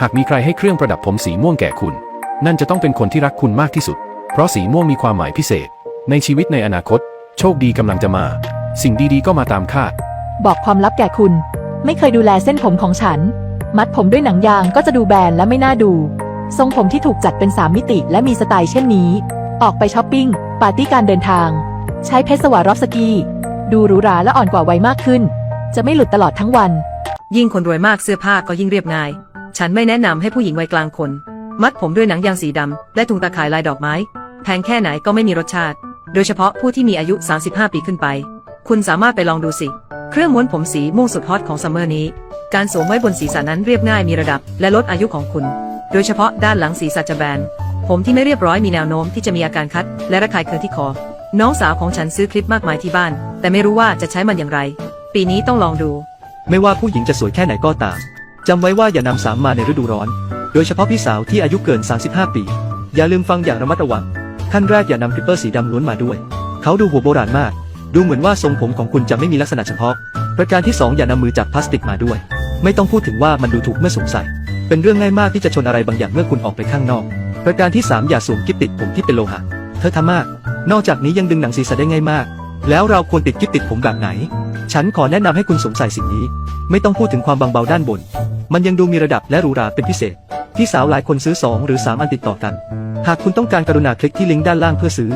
หากมีใครให้เครื่องประดับผมสีม่วงแก่คุณ นั่นจะต้องเป็นคนที่รักคุณมากที่สุด เพราะสีม่วงมีความหมายพิเศษ ในชีวิตในอนาคต โชคดีกำลังจะมา สิ่งดีๆ ก็มาตามคาด บอกความลับแก่คุณ ไม่เคยดูแลเส้นผมของฉัน มัดผมด้วยหนังยางก็จะดูแบนและไม่น่าดู ทรงผมที่ถูกจัดเป็นสามมิติและมีสไตล์เช่นนี้ ออกไปช้อปปิ้ง ปาร์ตี้การเดินทาง ใช้เพชรสวารอฟสกี ดูหรูหราและอ่อนกว่าวัยมากขึ้น จะไม่หลุดตลอดทั้งวัน ยิ่งคนรวยมากเสื้อผ้าก็ยิ่งเรียบง่าย ฉันไม่แนะนำให้ผู้หญิงวัยกลางคน มัดผมด้วยหนังยางสีดำและถุงตาข่ายลายดอกไม้ แพงแค่ไหนก็ไม่มีรสชาติ โดยเฉพาะผู้ที่มีอายุ 35 ปีขึ้นไป คุณสามารถไปลองดูสิ เครื่องม้วนผมสีม่วงสุดฮอตของซัมเมอร์นี้ การสวมไว้บนศีรษะนั้นเรียบง่ายมีระดับ และลดอายุของคุณ โดยเฉพาะด้านหลังศีรษะจะแบน ผมที่ไม่เรียบร้อยมีแนวโน้มที่จะมีอาการคัด และระคายเคืองที่คอ น้องสาวของฉันซื้อคลิปมากมายที่บ้าน แต่ไม่รู้ว่าจะใช้มันอย่างไร ปีนี้ต้องลองดู ไม่ว่าผู้หญิงจะสวยแค่ไหนก็ตาม จำไว้ว่าอย่านำสามมาในฤดูร้อน โดยเฉพาะพี่สาวที่อายุเกิน 35 ปี อย่าลืมฟังอย่างระมัดระวัง ขั้นแรกอย่านำคลิปเปอร์สีดำล้วนมาด้วย เขาดูหัวโบราณมาก ดูเหมือนว่าทรงผมของคุณจะไม่มีลักษณะเฉพาะ ประการที่สองอย่านำมือจับพลาสติกมาด้วย ไม่ต้องพูดถึงว่ามันดูถูกเมื่อสวมใส่ เป็นเรื่องง่ายมากที่จะชนอะไรบางอย่างเมื่อคุณออกไปข้างนอก ประการที่สามอย่าสวมกิ๊บติดผมที่เป็นโลหะ เธอทำมาก นอกจากนี้ยังดึงหนังศีรษะได้ง่ายมาก แล้วเราควรติดกิ๊บติดผมแบบไหน ฉันขอแนะนำให้คุณสวมใส่สิ่งนี้ ไม่ต้องพูดถึงความบางเบาด้านบน มันยังดูมีระดับและหรูหราเป็นพิเศษ พี่สาวหลายคนซื้อ 2 หรือ 3 อันติดต่อกัน หากคุณต้องการกรุณาคลิกที่ลิงก์ด้านล่างเพื่อซื้อ